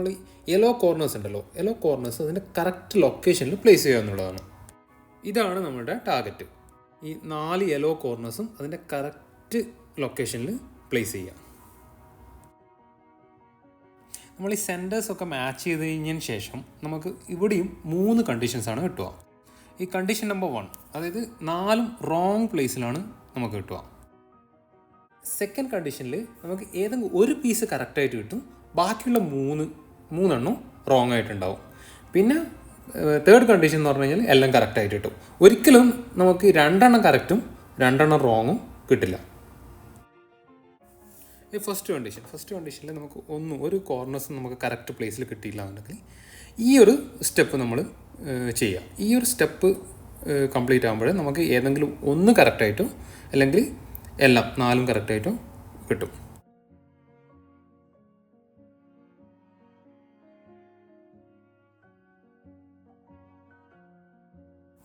നമ്മൾ yellow corners ഉണ്ടല്ലോ yellow corners അതിന്റെ കറക്റ്റ് ലൊക്കേഷനിൽ പ്ലേസ് ചെയ്യുക എന്നുള്ളതാണ്. ഇതാണ് നമ്മുടെ ടാർഗറ്റ് ഈ നാല് യെല്ലോ കോർണേഴ്സും അതിന്റെ കറക്റ്റ് ലൊക്കേഷനിൽ പ്ലേസ് ചെയ്യുക. നമ്മൾ ഈ സെന്റേഴ്സൊക്കെ മാച്ച് ചെയ്ത് കഴിഞ്ഞതിന് ശേഷം നമുക്ക് ഇവിടെയും മൂന്ന് കണ്ടീഷൻസ് ആണ് കിട്ടുക. ഈ കണ്ടീഷൻ നമ്പർ വൺ അതായത് നാലും റോങ് പ്ലേസിലാണ് നമുക്ക് കിട്ടുക. സെക്കൻഡ് കണ്ടീഷനിൽ നമുക്ക് ഏതെങ്കിലും ഒരു പീസ് കറക്റ്റായിട്ട് കിട്ടും ബാക്കിയുള്ള മൂന്ന് മൂന്നെണ്ണം റോങ് ആയിട്ടുണ്ടാവും. പിന്നെ തേർഡ് കണ്ടീഷൻ എന്ന് പറഞ്ഞു കഴിഞ്ഞാൽ എല്ലാം കറക്റ്റായിട്ട് കിട്ടും. ഒരിക്കലും നമുക്ക് രണ്ടെണ്ണം കറക്റ്റും രണ്ടെണ്ണം റോങ്ങും കിട്ടില്ല. ഈ ഫസ്റ്റ് കണ്ടീഷൻ ഫസ്റ്റ് കണ്ടീഷനിൽ നമുക്ക് ഒന്നും ഒരു കോർണേഴ്സ് നമുക്ക് കറക്റ്റ് പ്ലേസിൽ കിട്ടിയില്ല എന്നുണ്ടെങ്കിൽ ഈ ഒരു സ്റ്റെപ്പ് നമ്മൾ ചെയ്യുക ഈ ഒരു സ്റ്റെപ്പ് കംപ്ലീറ്റ് ആകുമ്പോഴേ നമുക്ക് ഏതെങ്കിലും ഒന്ന് കറക്റ്റായിട്ടും അല്ലെങ്കിൽ എല്ലാം നാലും കറക്റ്റായിട്ടും കിട്ടും.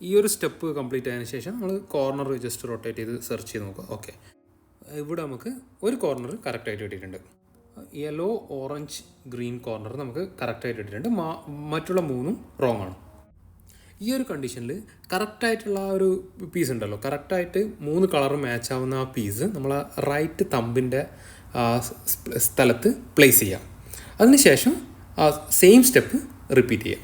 ഈ ഒരു സ്റ്റെപ്പ് കംപ്ലീറ്റ് ആയതിനു ശേഷം നമ്മൾ കോർണർ ജസ്റ്റ് റൊട്ടേറ്റ് ചെയ്ത് സെർച്ച് ചെയ്ത് നോക്കുക. ഓക്കെ ഇവിടെ നമുക്ക് ഒരു കോർണർ കറക്റ്റായിട്ട് കിട്ടിയിട്ടുണ്ട്. യെല്ലോ ഓറഞ്ച് ഗ്രീൻ കോർണർ നമുക്ക് കറക്റ്റായിട്ട് ഇട്ടിട്ടുണ്ട് മറ്റുള്ള മൂന്നും റോങ് ആണ്. ഈ ഒരു കണ്ടീഷനിൽ കറക്റ്റായിട്ടുള്ള ആ ഒരു പീസ് ഉണ്ടല്ലോ. കറക്റ്റായിട്ട് മൂന്ന് കളറും മാച്ച് ആവുന്ന ആ പീസ് നമ്മൾ റൈറ്റ് തമ്പിന്റെ സ്ഥലത്ത് പ്ലേസ് ചെയ്യാം. അതിനുശേഷം ആ സെയിം സ്റ്റെപ്പ് റിപ്പീറ്റ് ചെയ്യാം.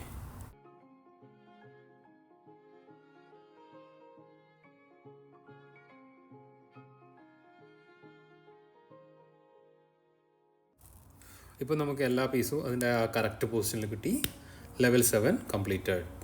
ഇപ്പോൾ നമുക്ക് എല്ലാ പീസും അതിന്റെ ആ കറക്റ്റ് പൊസിഷനിൽ കിട്ടി. Level seven completed